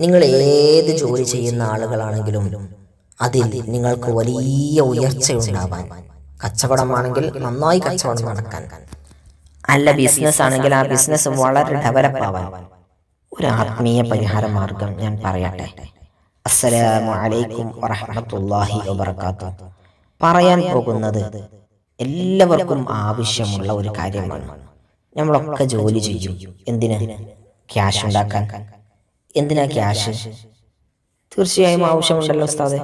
നിങ്ങൾ ഏത് ജോലി ചെയ്യുന്ന ആളുകളാണെങ്കിലും അതിൽ നിങ്ങൾക്ക് വലിയ ഉയർച്ച ഉയർച്ചയുണ്ടാവാൻ കച്ചവടമാണെങ്കിൽ നന്നായി കച്ചവടം നടക്കാൻ. അല്ല ബിസിനസ് ആണെങ്കിൽ ആ ബിസിനസ് വളരെ ഡെവലപ്പ് ആവാൻ. ഒരു ആത്മീയ പരിഹാര മാർഗം ഞാൻ പറയട്ടെ. അസ്സലാമു അലൈക്കും വറഹ്മത്തുള്ളാഹി വബർക്കാത്തു പറയാൻ പോകുന്നത് എല്ലാവർക്കും ആവശ്യമുള്ള ഒരു കാര്യമാണ്. നമ്മളൊക്കെ ജോലി ചെയ്യും. എന്തിന്? ക്യാഷ് ഉണ്ടാക്കാൻ. എന്തിനാ ക്യാഷ് തീർച്ചയായും ആവശ്യമുണ്ടല്ലോ ഉസ്താദെ.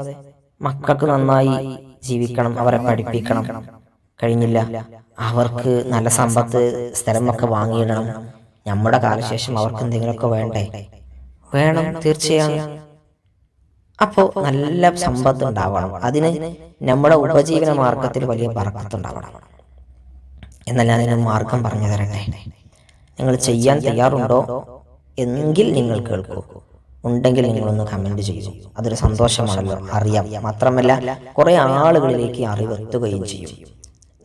മക്കൾക്ക് നന്നായി ജീവിക്കണം അവരെ പഠിപ്പിക്കണം. കഴിഞ്ഞില്ല. അവർക്ക് നല്ല സമ്പത്ത് സ്ഥലമൊക്കെ വാങ്ങിയിടണം. നമ്മുടെ കാലശേഷം അവർക്ക് എന്തെങ്കിലുമൊക്കെ വേണ്ടേ? വേണം തീർച്ചയായും. അപ്പോ നല്ല സമ്പത്ത് ഉണ്ടാവണം. അതിന് നമ്മുടെ ഉപജീവന മാർഗത്തിൽ വലിയ പറക്കത്തുണ്ടാവണം എന്നാൽ ഞാൻ അതിന് മാർഗം പറഞ്ഞു തരട്ടെ? നിങ്ങൾ ചെയ്യാൻ തയ്യാറുണ്ടോ? എങ്കിൽ നിങ്ങൾ കേൾക്കൂ. ഉണ്ടെങ്കിൽ നിങ്ങളൊന്ന് കമന്റ് ചെയ്യൂ. അതൊരു സന്തോഷമാണല്ലോ അറിയാം. മാത്രമല്ല കുറേ ആളുകളിലേക്ക് അറിവെത്തുകയും ചെയ്യും.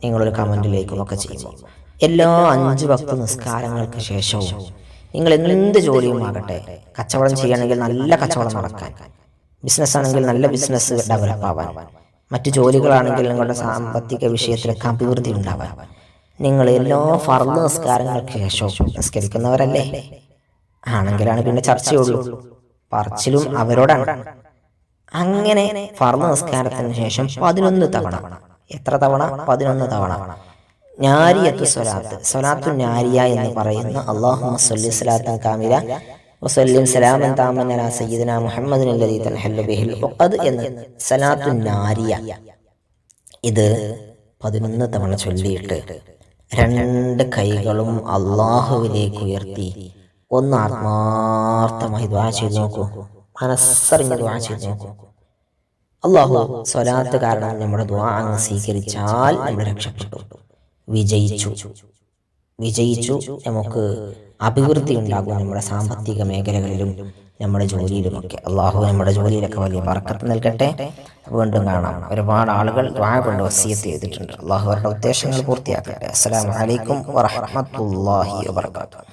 നിങ്ങളൊരു കമന്റിലേക്കും ഒക്കെ ചെയ്യുമ്പോൾ എല്ലാ അഞ്ച് ഭക്ത നിസ്കാരങ്ങൾക്ക് ശേഷവും നിങ്ങൾ എന്ത് ജോലിയും ആകട്ടെ. കച്ചവടം ചെയ്യണമെങ്കിൽ നല്ല കച്ചവടം നടക്കാൻ. ബിസിനസ് ആണെങ്കിൽ നല്ല ബിസിനസ് ഡെവലപ്പ് ആവാൻ. മറ്റു ജോലികളാണെങ്കിൽ നിങ്ങളുടെ സാമ്പത്തിക വിഷയത്തിലൊക്കെ അഭിവൃദ്ധി ഉണ്ടാവാൻ. നിങ്ങൾ എല്ലാ ഫർദ് നിസ്കാരങ്ങൾക്ക് ശേഷവും നിസ്കരിക്കുന്നവരല്ലേ? ആണെങ്കിലാണ് പിന്നെ ചർച്ചയുള്ളൂ. പറച്ചിലും അവരോടാണ്. അങ്ങനെ ഫർദ് നിസ്കാരത്തിന് ശേഷം പതിനൊന്ന് തവണ. എത്ര തവണ? പതിനൊന്ന് തവണ. ഞാരിയത്തു സ്വലാത്ത്. സ്വലാത്തു ഞാരിയ എന്ന് പറയുന്ന അള്ളാഹു സല്ലി സ്വലാത്തൻ കാമില. വസല്ലിം സലാമൻ താമൻ അലാ സയ്യിദന മുഹമ്മദിൻ അല്ലദീ തൻഹല്ലു ബിഹിൽ ഉഖദ് എന്ന് സലാത്തു നാരിയ ഇത് പതിനൊന്ന് തവണ ചൊല്ലിയിട്ട് രണ്ട് കൈകളും അള്ളാഹുവിലേക്ക് ഉയർത്തി ഒന്ന് ആത്മാർത്ഥമായി ദ്വാ ചെയ്ത് നോക്കൂ. മനസ്സറിഞ്ഞ് ദ്വാ ചെയ്ത് നോക്കൂ. അള്ളാഹു സ്വലാത്ത് കാരണം നമ്മുടെ ദ്വാ അങ്ങ് സ്വീകരിച്ചാൽ നമ്മൾ രക്ഷപ്പെട്ടു. വിജയിച്ചു. വിജയിച്ചു. നമുക്ക് അഭിവൃദ്ധി ഉണ്ടാകും നമ്മുടെ സാമ്പത്തിക മേഖലകളിലും നമ്മുടെ ജോലിയിലുമൊക്കെ. അള്ളാഹു നമ്മുടെ ജോലിയിലൊക്കെ വലിയ വർക്കത്ത് നൽകട്ടെ. വീണ്ടും കാണാം. ഒരുപാട് ആളുകൾ ദ്വാ കൊണ്ട് വസീയത്ത് ചെയ്തിട്ടുണ്ട്. അള്ളാഹു അവരുടെ ഉദ്ദേശങ്ങൾ പൂർത്തിയാക്കട്ടെ. അസ്സലാമു വലൈക്കും വറഹ്മത്തുള്ളാഹി വബർക്കാത്തു